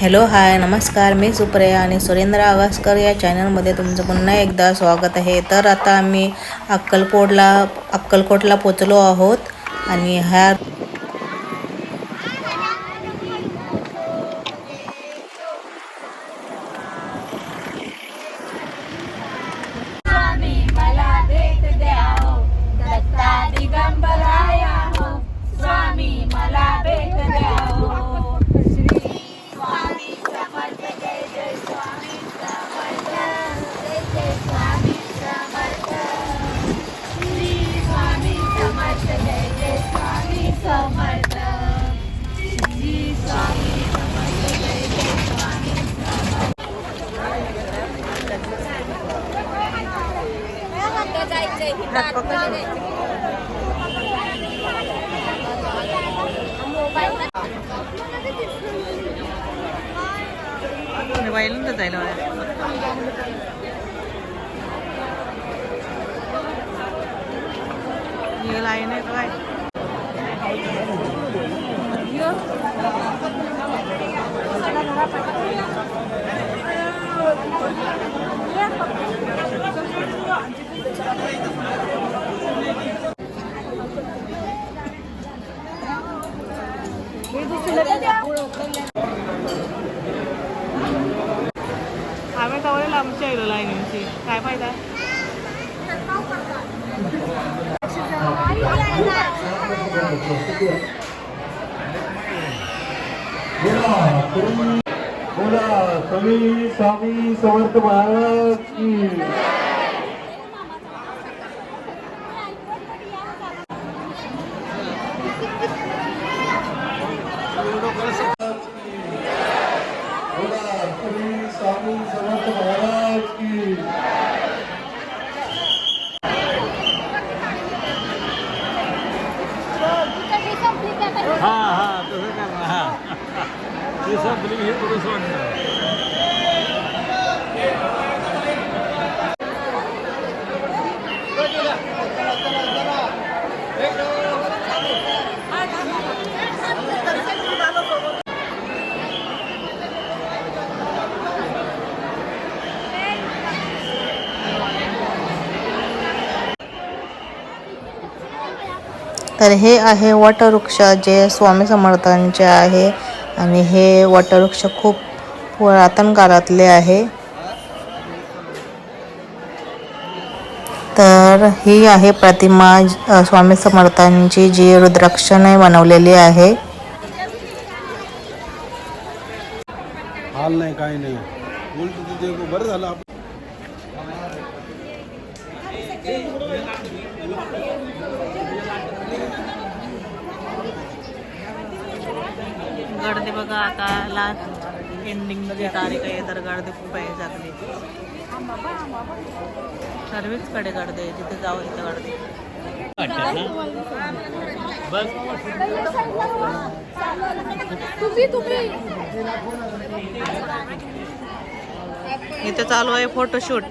Hello hi नमस्कार. मी सुप्रिया आणि सुरेंद्र आगासकर या चॅनलमध्ये तुमचं पुन्हा एकदा स्वागत आहे. तर आता आम्ही अक्कलकोटला अक्कलकोटला पोचलो आहोत आणि ह्या मोबाईल जायला लाईन आहे काय आम्ही कवर लांबच्या येलो लाईनची. काय फायदा? बोला स्वामी स्वामी समर्थ महाराज की बोला श्री स्वामी समर्थ महाराज की हा हा तसं करणार हा ते संपली हे पुढे सोडणार तर हे आहे वटवृक्ष जे स्वामी समर्थांचे आहे. आणि हे वटवृक्ष खूप पुरातन काळातले आहे. तर ही आहे प्रतिमा स्वामी समर्थांची जी रुद्राक्षने बनवलेली आहे. हाल नाही काय नाही. गर्दी बघा आता लास्ट एंडिंगमध्ये तारीख आहे तर गर्दी खूप आहे चांगली कडे गर्दी आहे जिथे जाऊ तिथे गर्दी तुम्ही तुम्ही. इथे चालू आहे फोटोशूट